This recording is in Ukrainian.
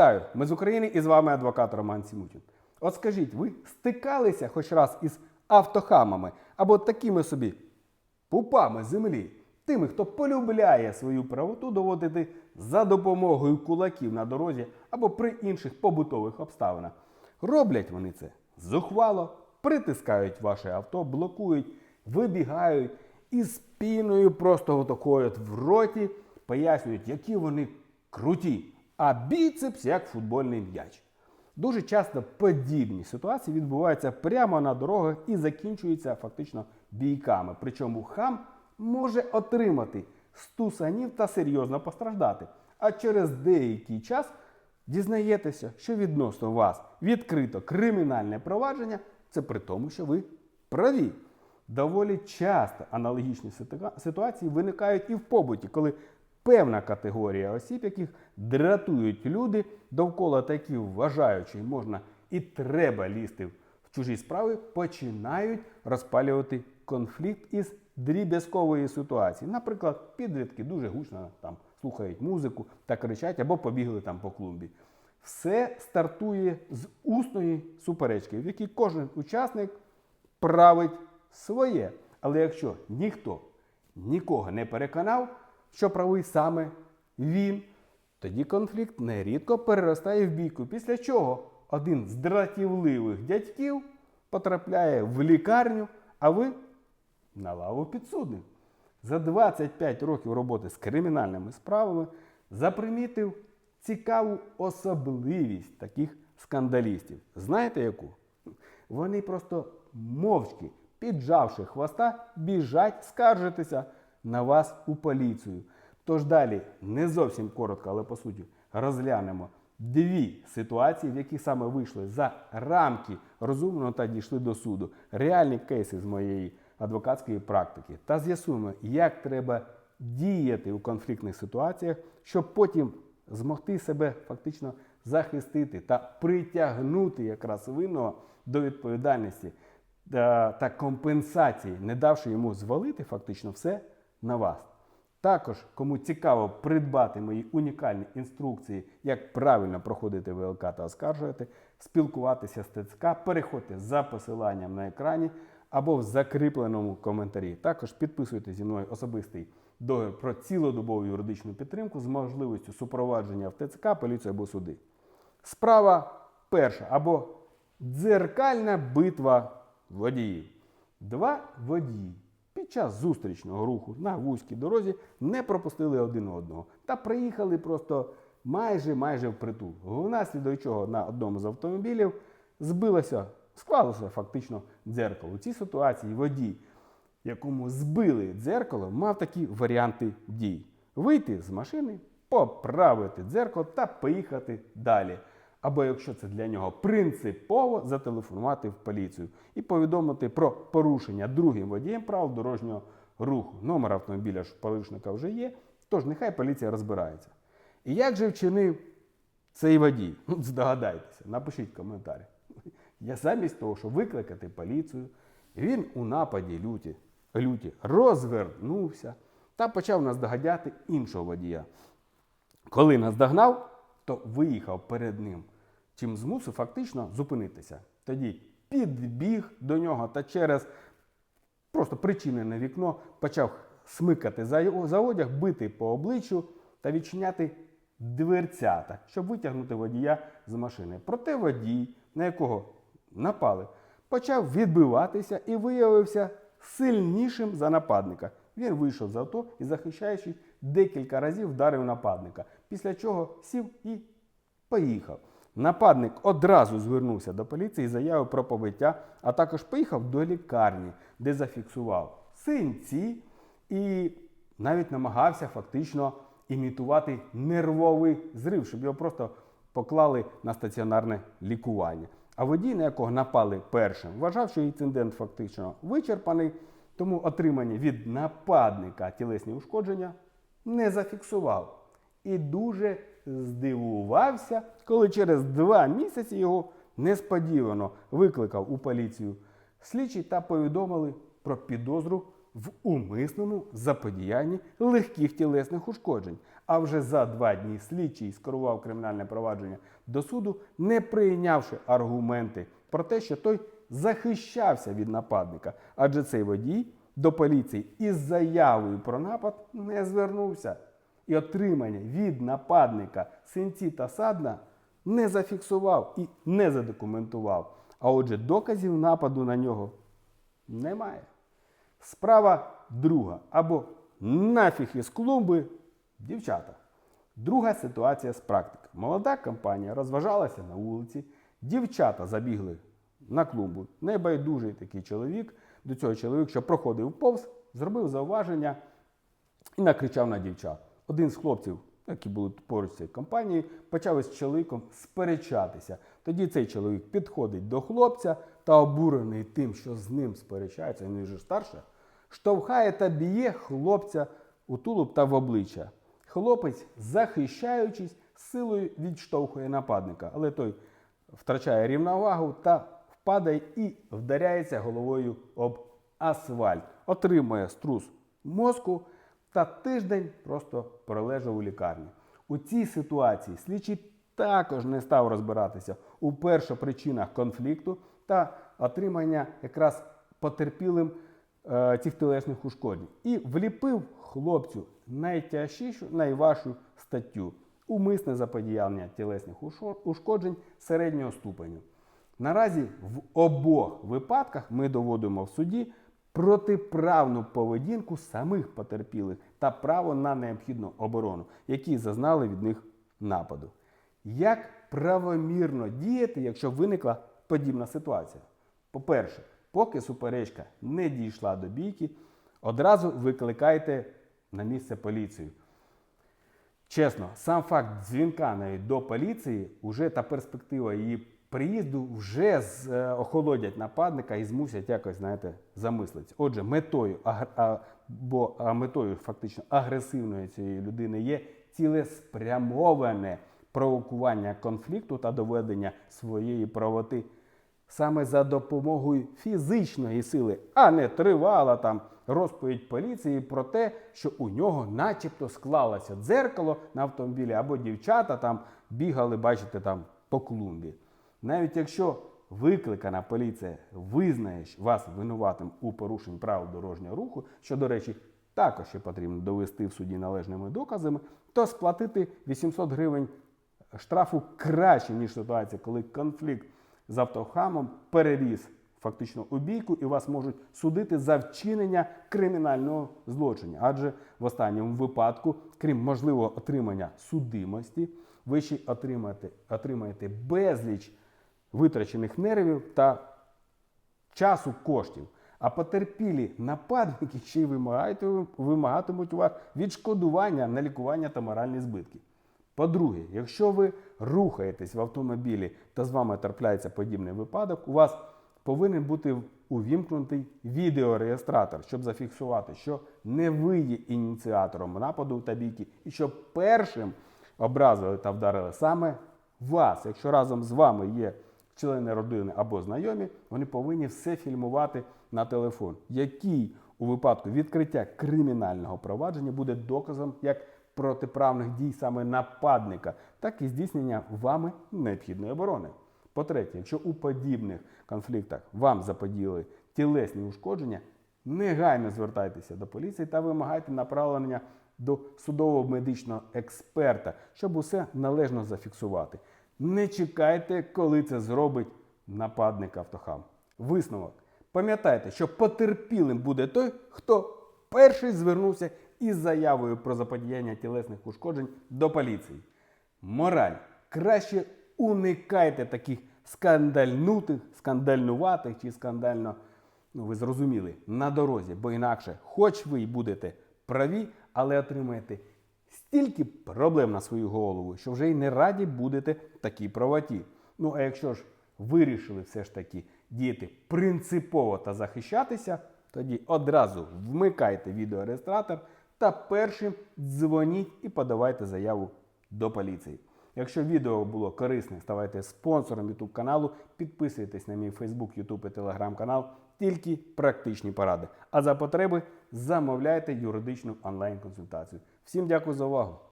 Вітаю! Ми з України і з вами адвокат Роман Сімутін. От скажіть, ви стикалися хоч раз із автохамами або такими собі пупами землі, тими, хто полюбляє свою правоту доводити за допомогою кулаків на дорозі або при інших побутових обставинах. Роблять вони це зухвало, притискають ваше авто, блокують, вибігають і з піною просто отакою от в роті пояснюють, які вони круті, а біцепс як футбольний м'яч. Дуже часто подібні ситуації відбуваються прямо на дорогах і закінчуються фактично бійками. Причому хам може отримати стусанів та серйозно постраждати. А через деякий час дізнаєтеся, що відносно вас відкрито кримінальне провадження, це при тому, що ви праві. Доволі часто аналогічні ситуації виникають і в побуті, коли певна категорія осіб, яких дратують люди, довкола та які вважають, що їм можна і треба лізти в чужі справи, починають розпалювати конфлікт із дріб'язкової ситуації. Наприклад, підлітки дуже гучно там слухають музику та кричать або побігли там по клумбі. Все стартує з усної суперечки, в якій кожен учасник править своє. Але якщо ніхто нікого не переконав, що правий саме він, тоді конфлікт нерідко переростає в бійку, після чого один з дратівливих дядьків потрапляє в лікарню, а ви на лаву підсудних. За 25 років роботи з кримінальними справами запримітив цікаву особливість таких скандалістів. Знаєте яку? Вони просто мовчки, піджавши хвоста, біжать скаржитися на вас у поліцію. Тож далі не зовсім коротко, але по суті розглянемо дві ситуації, в які саме вийшли за рамки розумного та дійшли до суду. Реальні кейси з моєї адвокатської практики. Та з'ясуємо, як треба діяти у конфліктних ситуаціях, щоб потім змогти себе фактично захистити та притягнути якраз винного до відповідальності та, та компенсації, не давши йому звалити фактично все на вас. Також, кому цікаво придбати мої унікальні інструкції, як правильно проходити ВЛК та оскаржувати, спілкуватися з ТЦК, переходьте за посиланням на екрані або в закріпленому коментарі. Також підписуйте зі мною особистий договір про цілодобову юридичну підтримку з можливістю супровадження в ТЦК, поліцію або суди. Справа перша або дзеркальна битва водіїв. Два водії час зустрічного руху на вузькій дорозі не пропустили один одного та приїхали просто майже майже впритул. Внаслідок чого на одному з автомобілів збилося, склалося фактично дзеркало. У цій ситуації водій, якому збили дзеркало, мав такі варіанти дій: вийти з машини, поправити дзеркало та поїхати далі. Або якщо це для нього принципово, зателефонувати в поліцію і повідомити про порушення другим водієм правил дорожнього руху. Номер автомобіля ж порушника вже є, тож нехай поліція розбирається. І як же вчинив цей водій? Ну, здогадайтеся, напишіть коментарі. Я замість того, щоб викликати поліцію, він у нападі люті, люті розвернувся та почав наздоганяти іншого водія. Коли наздогнав, то виїхав перед ним, чим змусив фактично зупинитися. Тоді підбіг до нього та через просто причинене вікно почав смикати за, за одяг, бити по обличчю та відчиняти дверцята, щоб витягнути водія з машини. Проте водій, на якого напали, почав відбиватися і виявився сильнішим за нападника. Він вийшов з авто і, захищаючись, декілька разів вдарив нападника, після чого сів і поїхав. Нападник одразу звернувся до поліції з про побиття, а також поїхав до лікарні, де зафіксував синці і навіть намагався фактично імітувати нервовий зрив, щоб його просто поклали на стаціонарне лікування. А водій, на якого напали першим, вважав, що інцидент фактично вичерпаний, тому отримані від нападника тілесні ушкодження не зафіксував. І дуже здивувався, коли через два місяці його несподівано викликав у поліцію слідчий та повідомили про підозру в умисному заподіянні легких тілесних ушкоджень. А вже за два дні слідчий скерував кримінальне провадження до суду, не прийнявши аргументи про те, що той захищався від нападника, адже цей водій до поліції із заявою про напад не звернувся. І отримання від нападника синці та садна не зафіксував і не задокументував. А отже, доказів нападу на нього немає. Справа друга. Або нафіг із клумби дівчата. Друга ситуація з практики. Молода компанія розважалася на вулиці, дівчата забігли на клумбу. Небайдужий такий чоловік. До цього чоловік, що проходив повз, зробив зауваження і накричав на дівчат. Один з хлопців, які були поруч з цією компанією, почав із чоловіком сперечатися. Тоді цей чоловік підходить до хлопця та обурений тим, що з ним сперечається, він вже старше, штовхає та б'є хлопця у тулуб та в обличчя. Хлопець, захищаючись, силою відштовхує нападника, але той втрачає рівновагу та впадає і вдаряється головою об асфальт, отримує струс мозку та тиждень просто пролежав у лікарні. У цій ситуації слідчий також не став розбиратися у першопричинах конфлікту та отримання якраз потерпілим е, цих тілесних ушкоджень і вліпив хлопцю найтяжчішу, найважчу статтю умисне заподіяння тілесних ушкоджень середнього ступеню. Наразі в обох випадках ми доводимо в суді протиправну поведінку самих потерпілих та право на необхідну оборону, які зазнали від них нападу. Як правомірно діяти, якщо виникла подібна ситуація? По-перше, поки суперечка не дійшла до бійки, одразу викликайте на місце поліцію. Чесно, сам факт дзвінка навіть до поліції, уже та перспектива її приїзду вже з, е, охолодять нападника і змусять якось, знаєте, замислитися. Отже, метою бо метою фактично агресивної цієї людини є цілеспрямоване провокування конфлікту та доведення своєї правоти саме за допомогою фізичної сили, а не тривала там розповідь поліції про те, що у нього начебто склалося дзеркало на автомобілі, або дівчата там бігали, бачите, там по клумбі. Навіть якщо викликана поліція визнає вас винуватим у порушенні правил дорожнього руху, що, до речі, також ще потрібно довести в суді належними доказами, то сплатити 800 гривень штрафу краще, ніж ситуація, коли конфлікт з автохамом переріс фактично у бійку і вас можуть судити за вчинення кримінального злочину. Адже в останньому випадку, крім можливого отримання судимості, ви ще отримаєте, отримаєте безліч витрачених нервів та часу коштів. А потерпілі нападники ще й вимагатимуть у вас відшкодування на лікування та моральні збитки. По-друге, якщо ви рухаєтесь в автомобілі та з вами трапляється подібний випадок, у вас повинен бути увімкнутий відеореєстратор, щоб зафіксувати, що не ви є ініціатором нападу та бійки, і що першим образили та вдарили саме вас. Якщо разом з вами є члени родини або знайомі, вони повинні все фільмувати на телефон, який у випадку відкриття кримінального провадження буде доказом як протиправних дій саме нападника, так і здійснення вами необхідної оборони. По-третє, якщо у подібних конфліктах вам заподіяли тілесні ушкодження, негайно звертайтеся до поліції та вимагайте направлення до судового медичного експерта, щоб усе належно зафіксувати. Не чекайте, коли це зробить нападник автохам. Висновок. Пам'ятайте, що потерпілим буде той, хто перший звернувся із заявою про заподіяння тілесних ушкоджень до поліції. Мораль. Краще уникайте таких скандальнутих, скандальнуватих чи скандально, ну ви зрозуміли, на дорозі, бо інакше, хоч ви й будете праві, але отримаєте стільки проблем на свою голову, що вже й не раді будете такій правоті. Ну а якщо ж вирішили все ж таки діяти принципово та захищатися, тоді одразу вмикайте відеореєстратор та першим дзвоніть і подавайте заяву до поліції. Якщо відео було корисне, ставайте спонсором YouTube каналу, підписуйтесь на мій Facebook, YouTube і Telegram канал. Тільки практичні поради. А за потреби замовляйте юридичну онлайн-консультацію. Всім дякую за увагу!